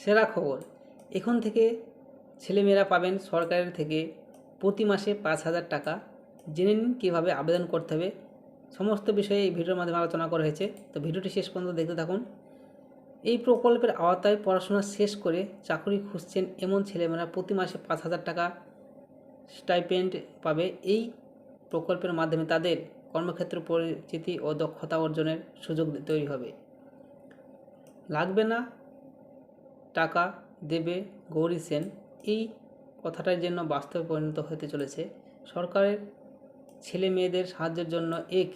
সেরা খবর। এখন থেকে ছেলেমেয়েরা পাবেন সরকারের থেকে প্রতি মাসে পাঁচ হাজার টাকা। জেনে নিন কীভাবে আবেদন করতে হবে। সমস্ত বিষয়ে এই ভিডিওর মাধ্যমে আলোচনা করা হয়েছে। তো ভিডিওটি শেষ পর্যন্ত দেখতে থাকুন। এই প্রকল্পের আওতায় পড়াশোনা শেষ করে চাকরি খুঁজছেন এমন ছেলেমেয়েরা প্রতি মাসে পাঁচ হাজার টাকা স্টাইপেন্ড পাবে। এই প্রকল্পের মাধ্যমে তাদের কর্মক্ষেত্র, পরিচিতি ও দক্ষতা অর্জনের সুযোগ তৈরি হবে। লাগবে না টাকা দেবে গৌরী সেন। এই কথাটার জন্য বাস্তবে পরিণত হতে চলেছে। সরকারের ছেলে মেয়েদের সাহায্যের জন্য এক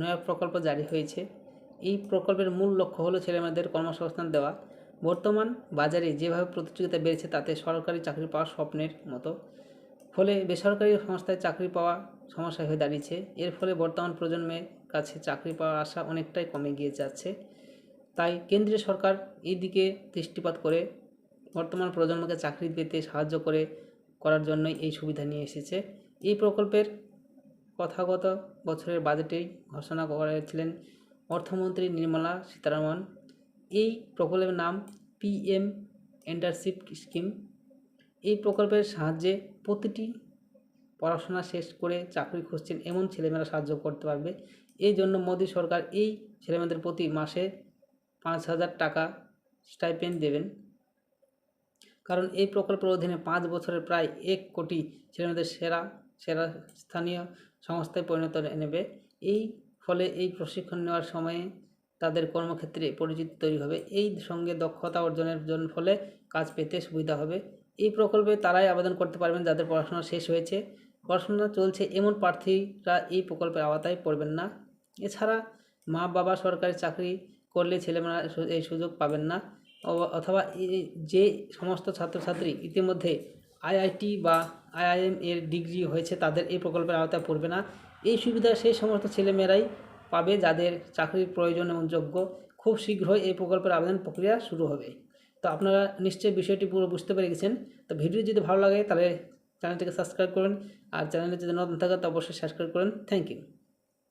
নয়া প্রকল্প জারি হয়েছে। এই প্রকল্পের মূল লক্ষ্য হলো ছেলেমেয়েদের কর্মসংস্থান দেওয়া। বর্তমান বাজারে যেভাবে প্রতিযোগিতা বেড়েছে, তাতে সরকারি চাকরি পাওয়া স্বপ্নের মতো। ফলে বেসরকারি সংস্থায় চাকরি পাওয়া সমস্যা হয়ে দাঁড়িয়েছে। এর ফলে বর্তমান প্রজন্মের কাছে চাকরি পাওয়ার আশা অনেকটাই কমে গিয়ে যাচ্ছে। তাই কেন্দ্রীয় সরকার এই দিকে দৃষ্টিপাত করে বর্তমান প্রজন্মকে চাকরি পেতে সাহায্য করে, করার জন্যই এই সুবিধা নিয়ে এসেছে। এই প্রকল্পের কথাগত বছরের বাজেটেই ঘোষণা করেছিলেন অর্থমন্ত্রী নির্মলা সীতারামন। এই প্রকল্পের নাম পিএম এন্টারশিপ স্কিম। এই প্রকল্পের সাহায্যে প্রতিটি পড়াশোনা শেষ করে চাকরি খুঁজছেন এমন ছেলেমেয়েরা সাহায্য করতে পারবে। এই জন্য মোদী সরকার এই ছেলেমেয়েদের প্রতি মাসে পাঁচ হাজার টাকা স্টাইপেন্ড দেবেন। কারণ এই প্রকল্পের অধীনে পাঁচ বছরের প্রায় এক কোটি ছেলেমেয়েদের সেরা সেরা স্থানীয় সংস্থায় পরিণত নেবে। এই ফলে এই প্রশিক্ষণ নেওয়ার সময়ে তাদের কর্মক্ষেত্রে পরিচিতি তৈরি হবে। এই সঙ্গে দক্ষতা অর্জনের জন্য ফলে কাজ পেতে সুবিধা হবে। এই প্রকল্পে তারাই আবেদন করতে পারবেন যাদের পড়াশোনা শেষ হয়েছে। পড়াশোনা চলছে এমন প্রার্থীরা এই প্রকল্পের আওতায় পড়বেন না। এছাড়া মা বাবা সরকারি চাকরি করলে ছেলেমেয়েরা এই সুযোগ পাবেন না। অথবা যে সমস্ত ছাত্রছাত্রী ইতিমধ্যে আইআইটি বা আইআইএম এর ডিগ্রি হয়েছে, তাদের এই প্রকল্পের আওতায় পড়বে না। এই সুবিধা সেই সমস্ত ছেলেমেয়েরাই পাবে যাদের চাকরির প্রয়োজন এবং যোগ্য। খুব শীঘ্রই এই প্রকল্পের আবেদন প্রক্রিয়া শুরু হবে। তো আপনারা নিশ্চয়ই বিষয়টি পুরো বুঝতে পেরে গেছেন। তো ভিডিও যদি ভালো লাগে, তাহলে চ্যানেলটিকে সাবস্ক্রাইব করবেন আর চ্যানেলে যদি নতুন থাকে তো অবশ্যই সাবস্ক্রাইব করেন। Thank you.